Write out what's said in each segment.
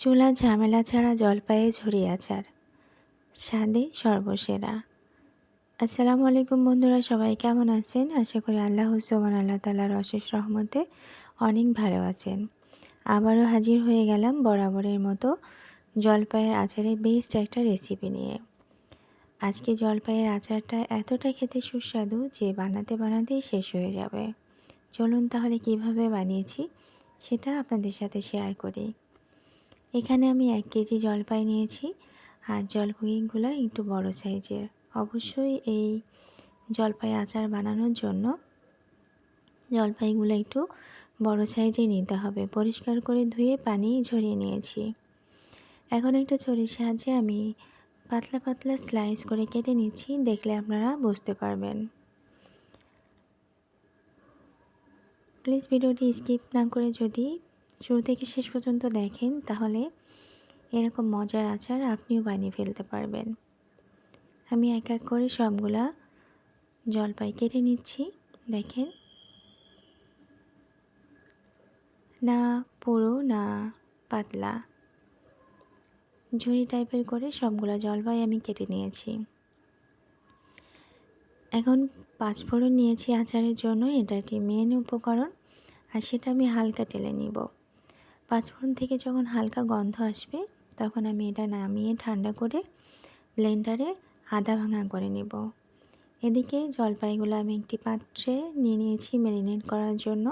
চুলা ঝামেলা ছাড়া জলপাইয়ে ঝুরি আচার। স্বাদে সর্বসেরা। আসসালামু আলাইকুম বন্ধুরা, সবাই কেমন আছেন? আশা করি আল্লাহ সুবান আল্লাহ তালার অশেষ রহমতে অনেক ভালো আছেন। আবারও হাজির হয়ে গেলাম বরাবরের মতো জলপাইয়ের আচারের বেস্ট একটা রেসিপি নিয়ে। আজকে জলপাইয়ের আচারটা এতটা খেতে সুস্বাদু যে বানাতে বানাতেই শেষ হয়ে যাবে। চলুন তাহলে কীভাবে বানিয়েছি সেটা আপনাদের সাথে শেয়ার করি। এখানে আমি এক কেজি জলপাই নিয়েছি। আর জলপাইগুলো একটু বড় সাইজের। অবশ্যই এই জলপাই আচার বানানোর জন্য জলপাইগুলো একটু বড় সাইজে নিতে হবে। পরিষ্কার করে ধুয়ে পানি ঝরিয়ে নিয়েছি। এখন একটা ছড়ির সাহায্যে আমি পাতলা পাতলা স্লাইস করে কেটে নিচ্ছি। দেখলে আপনারা বুঝতে পারবেন। প্লিজ ভিডিওটি স্কিপ না করে যদি শুরু থেকে শেষ পর্যন্ত দেখেন, তাহলে এরকম মজার আচার আপনিও বানিয়ে ফেলতে পারবেন। আমি এক এক করে সবগুলা জলপাই কেটে নিচ্ছি, দেখেন। না পুরো, না পাতলা। ঝুড়ি টাইপের করে সবগুলো জলপাই আমি কেটে নিয়েছি। এখন পাঁচফোড়ন নিয়েছি আচারের জন্য, এটা একটি মেন উপকরণ, আর সেটা আমি হালকা টেলে নিব। পাঁচফোড়ন থেকে যখন হালকা গন্ধ আসবে, তখন আমি এটা নামিয়ে ঠান্ডা করে ব্লেন্ডারে আদা ভাঙা করে নেব। এদিকে জলপাইগুলো আমি একটি পাত্রে নিয়ে নিয়েছি ম্যারিনেট করার জন্য।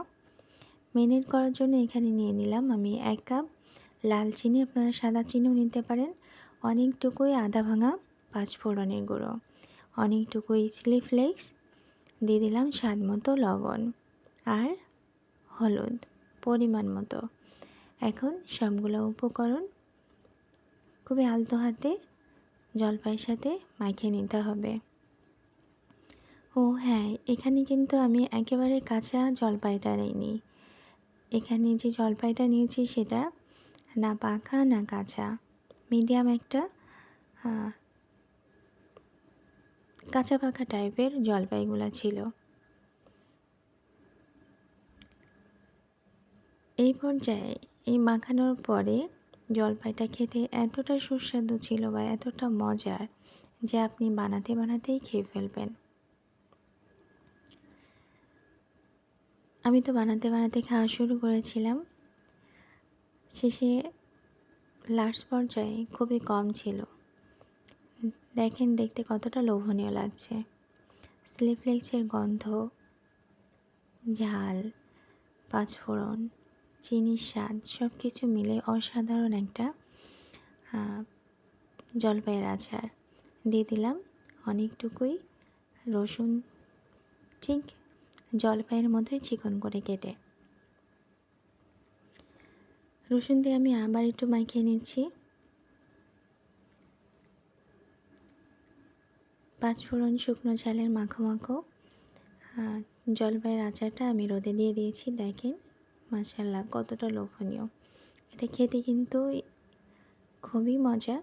ম্যারিনেট করার জন্য এখানে নিয়ে নিলাম আমি এক কাপ লাল চিনি, আপনারা সাদা চিনিও নিতে পারেন। অনেকটুকুই আদা ভাঙা পাঁচফোড়নের গুঁড়ো, অনেকটুকুই চিলি ফ্লেক্স, দিয়ে দিলাম স্বাদ মতো লবণ আর হলুদ পরিমাণ মতো। এখন সবগুলো উপকরণ খুবই আলতো হাতে, জলপাইয়ের সাথে মাখিয়ে নিতে হবে। ও হ্যাঁ এখানে কিন্তু আমি একেবারে কাঁচা জলপাইটা নিই এখানে যে জলপাইটা নিয়েছি সেটা না পাকা, না কাঁচা। মিডিয়াম একটা কাঁচা পাকা টাইপের জলপাইগুলো ছিল। এই পর্যায়ে এই মাখানোর পরে জলপাইটা খেতে এতটা সুস্বাদু ছিল বা এতটা মজার যে আপনি বানাতে বানাতেই খেয়ে ফেলবেন। আমি তো বানাতে বানাতে খাওয়া শুরু করেছিলাম। শেষে লাস্ট পর্যায়ে খুবই কম ছিল। দেখেন দেখতে কতটা লোভনীয় লাগছে। স্লিপলেক্সের গন্ধ, ঝাল, পাঁচফোড়ন চিনির স্বাদ সব কিছু মিলে অসাধারণ একটা জলপাইয়ের আচার। দিয়ে দিলাম অনেকটুকুই রসুন, ঠিক জলপাইয়ের মধ্যেই চিকন করে কেটে। রসুন দিয়ে আমি আবার একটু মাখিয়ে নিচ্ছি। পাঁচফোড়ন শুকনো ঝালের মাখো মাখো জলপাইয়ের আচারটা আমি রোদে দিয়ে দিয়েছি, দেখেন। মাসাল্লাহ কতটা লোভনীয়। এটা খেতে কিন্তু খুবই মজা।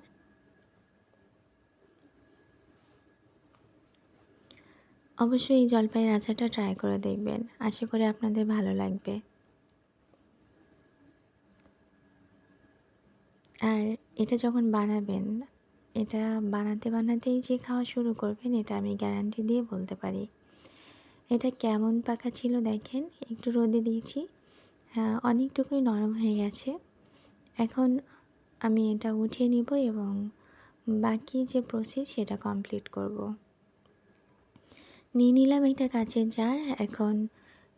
অবশ্যই এই জলপাইয়ের আচারটা ট্রাই করে দেখবেন। আশা করি আপনাদের ভালো লাগবে। আর এটা যখন বানাবেন, এটা বানাতে বানাতেই যে খাওয়া শুরু করবেন, এটা আমি গ্যারান্টি দিয়ে বলতে পারি। এটা কেমন পাকা ছিল দেখেন, একটু রোদে দিয়েছি। অনেকটুকুই নরম হয়ে গেছে। এখন আমি এটা উঠিয়ে নিব এবং বাকি যে প্রসেস সেটা কমপ্লিট করব। নিয়ে নিলাম একটা কাচের জার, এখন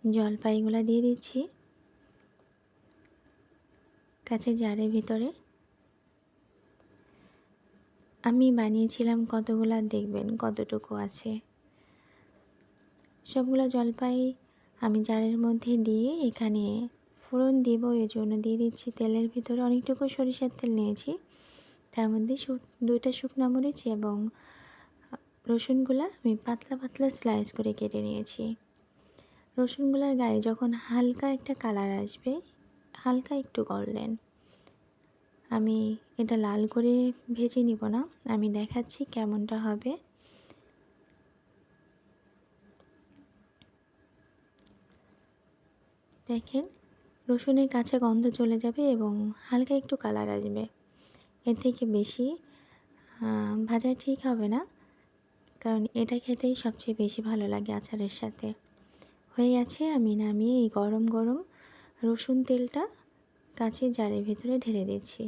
জলপাইগুলো দিয়ে দিচ্ছি। কাচের জারের ভিতরে। আমি বানিয়েছিলাম কতগুলা, দেখবেন কতটুকু আছে। সবগুলো জলপাই আমি জারের মধ্যে দিয়ে এখানে ফোড়ন দিব এর জন্য দিয়ে দিচ্ছি তেলের ভিতরে অনেকটুকু সরিষার তেল নিয়েছি। তার মধ্যে দুইটা শুকনো মরিচ এবং রসুনগুলা আমি পাতলা পাতলা স্লাইস করে কেটে নিয়েছি। রসুনগুলার গায়ে যখন হালকা একটা কালার আসবে, হালকা একটু করলেন আমি এটা লাল করে ভেজে নিব না, আমি দেখাচ্ছি কেমনটা হবে। দেখেন রসুনের কাঁচা গন্ধ চলে যাবে এবং হালকা একটু কালার আসবে। এর থেকে বেশি ভাজা ঠিক হবে না, কারণ এটা খেতেই সবচেয়ে বেশি ভালো লাগে আচারের সাথে। হয়ে গেছে, আমি নামিয়ে এই গরম গরম রসুন তেলটা কাঁচের জারের ভিতরে ঢেলে দিচ্ছি।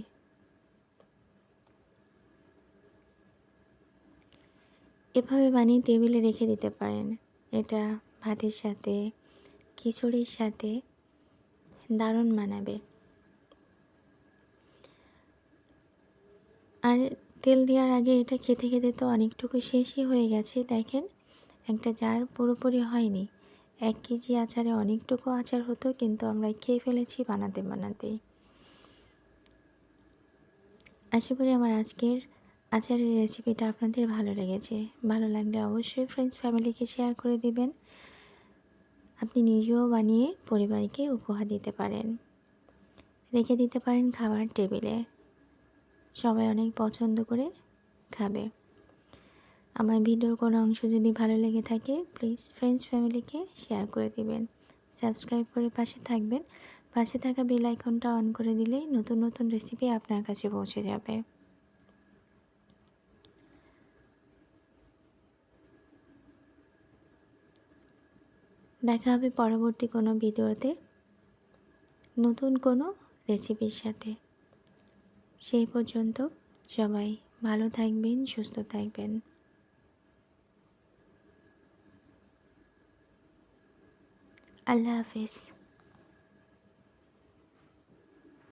এভাবে বানিয়ে টেবিলে রেখে দিতে পারেন। এটা ভাতের সাথে, খিচুড়ির সাথে দারুণ মানাবে। আর, তেল দেওয়ার আগে এটা খেতে খেতে তো অনেকটুকু শেষই হয়ে গেছে, দেখেন। একটা জার পুরোপুরি হয়নি। এক কেজি আচারে অনেকটুকু আচার হতো, কিন্তু আমরা খেয়ে ফেলেছি বানাতে বানাতেই আশা করি আমার আজকের আচারের রেসিপিটা আপনাদের ভালো লেগেছে। ভালো লাগলে অবশ্যই ফ্রেন্ডস ফ্যামিলিকে শেয়ার করে দিবেন। আপনি নিজেও বানিয়ে পরিবারকে উপহার দিতে পারেন। রেখে দিতে পারেন খাবার টেবিলে। সবাই অনেক পছন্দ করে খাবে। আমার ভিডিওর কোনো অংশ যদি ভালো লেগে থাকে প্লিজ ফ্রেন্ডস ফ্যামিলিকে শেয়ার করে দিবেন। সাবস্ক্রাইব করে পাশে থাকবেন। পাশে থাকা বেল আইকনটা অন করে দিলেই নতুন নতুন রেসিপি আপনার কাছে পৌঁছে যাবে। দেখা হবে পরবর্তী কোনো ভিডিওতে। নতুন কোনো রেসিপির সাথে। সেই পর্যন্ত সবাই ভালো থাকবেন, সুস্থ থাকবেন। আল্লাহ হাফিজ।